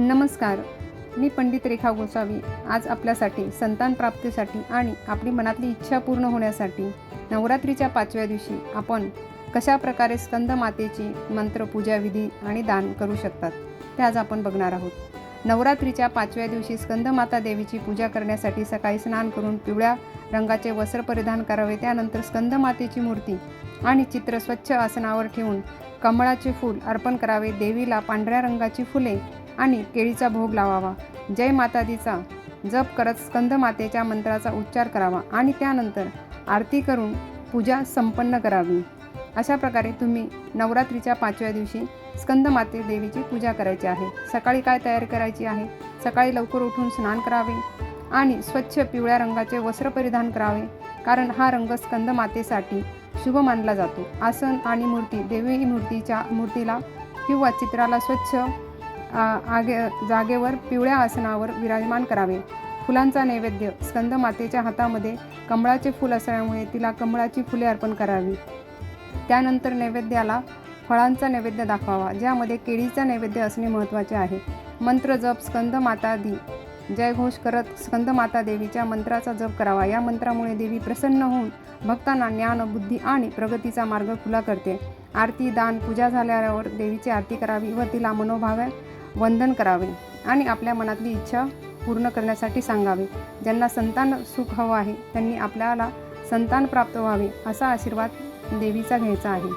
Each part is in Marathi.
नमस्कार. मी पंडित रेखा गोसावी. आज आपल्यासाठी संतान प्राप्तीसाठी आणि आपली मनातली इच्छा पूर्ण होण्यासाठी नवरात्रीच्या पाचव्या दिवशी आपण कशा प्रकारे स्कंद मातेची मंत्र पूजा विधी आणि दान करू शकतात ते आज आपण बघणार आहोत. नवरात्रीच्या पाचव्या दिवशी स्कंदमाता देवीची पूजा करण्यासाठी सकाळी स्नान करून पिवळ्या रंगाचे वस्त्र परिधान करावे. त्यानंतर स्कंदमातेची मूर्ती आणि चित्र स्वच्छ आसनावर ठेवून कमळाचे फूल अर्पण करावे. देवीला पांढऱ्या रंगाची फुले आणि केळीचा भोग लावावा. जय मातादीचा जप करत स्कंद मातेच्या मंत्राचा उच्चार करावा आणि त्यानंतर आरती करून पूजा संपन्न करावी. अशा प्रकारे तुम्ही नवरात्रीच्या पाचव्या दिवशी स्कंद माते देवीची पूजा करायची आहे. सकाळी काय तयारी करायची आहे? सकाळी लवकर उठून स्नान करावे आणि स्वच्छ पिवळ्या रंगाचे वस्त्र परिधान करावे कारण हा रंग स्कंद मातेसाठी शुभ मानला जातो. आसन आणि मूर्ती देवी मूर्तीच्या मूर्तीला किंवा चित्राला स्वच्छ आगे जागेवर पिवळ्या आसनावर विराजमान करावे. फुलांचा नैवेद्य स्कंद मातेच्या हातामध्ये कमळाचे फूल असल्यामुळे तिला कमळाची फुले अर्पण करावी. त्यानंतर नैवेद्याला फळांचा नैवेद्य दाखवावा ज्यामध्ये केळीचा नैवेद्य असणे महत्त्वाचे आहे. मंत्र जप स्कंद माता दी. जयघोष करत स्कंद माता देवीच्या मंत्राचा जप करावा. या मंत्रामुळे देवी प्रसन्न होऊन भक्तांना ज्ञान बुद्धी आणि प्रगतीचा मार्ग खुला करते. आरती दान पूजा झाल्यावर देवीची आरती करावी व तिला मनोभावे वंदन करावे आणि आपल्या मनातली इच्छा पूर्ण करण्यासाठी सांगावे. ज्यांना संतान सुख हवं आहे त्यांनी आपल्याला संतान प्राप्त व्हावे असा आशीर्वाद देवीचा घ्यायचा आहे.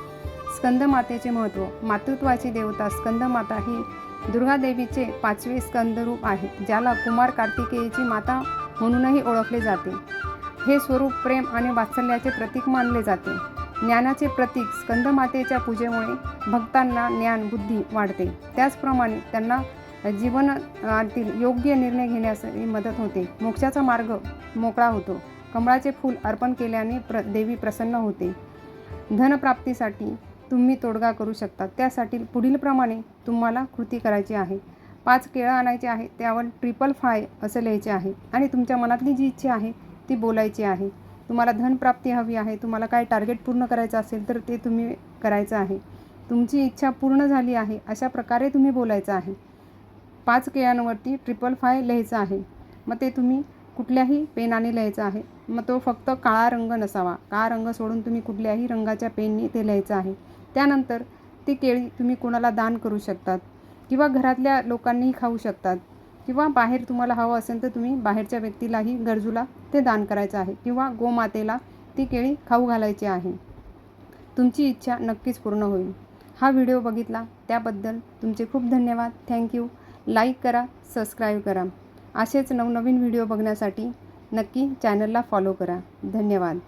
स्कंदमातेचे महत्त्व मातृत्वाची देवता स्कंदमाता ही दुर्गादेवीचे पाचवे स्कंदरूप आहे ज्याला कुमार कार्तिकेयची माता म्हणूनही ओळखले जाते. हे स्वरूप प्रेम आणि वात्सल्याचे प्रतीक मानले जाते. ज्ञानाचे प्रतीक स्कंदमातेच्या पूजेमुळे भक्तांना ज्ञान बुद्धी वाढते. त्याचप्रमाणे त्यांना जीवनातील योग्य निर्णय घेण्यास मदत होते. मोक्षाचा मार्ग मोकळा होतो. कमळाचे फूल अर्पण केल्याने प्र देवी प्रसन्न होते. धनप्राप्तीसाठी तुम्ही तोडगा करू शकता. त्यासाठी पुढीलप्रमाणे तुम्हाला कृती करायची आहे. पाच केळं आणायचे आहे त्यावर ट्रिपल फाय असं लिहायचे आहे आणि तुमच्या मनातली जी इच्छा आहे ती बोलायची आहे. तुम्हाला धनप्राप्ती हवी आहे तुम्हाला काय टार्गेट पूर्ण करायचं असेल तर ते तुम्ही करायचं आहे. तुमची इच्छा पूर्ण झाली आहे अशा प्रकारे तुम्ही बोलायचं आहे. पाच केळ्यांवरती ट्रिपल फाय लिहायचं आहे. मग ते तुम्ही कुठल्याही पेनाने लिहायचं आहे. मग तो फक्त काळा रंग नसावा. काळा रंग सोडून तुम्ही कुठल्याही रंगाच्या पेनने ते लिहायचं आहे. त्यानंतर ती केळी तुम्ही कोणाला दान करू शकतात किंवा घरातल्या लोकांनीही खाऊ शकतात. किंवा बाहेर तुम्हाला हवं असेल तर तुम्ही बाहेरच्या व्यक्तीलाही गरजूला ते दान करायचं आहे किंवा गोमातेला ती केळी खाऊ घालायची आहे. तुमची इच्छा नक्कीच पूर्ण होईल. हा व्हिडिओ बघितला त्याबद्दल तुमचे खूप धन्यवाद. थँक्यू लाईक करा सबस्क्राईब करा. असेच नवनवीन व्हिडिओ बघण्यासाठी नक्की चॅनलला फॉलो करा. धन्यवाद.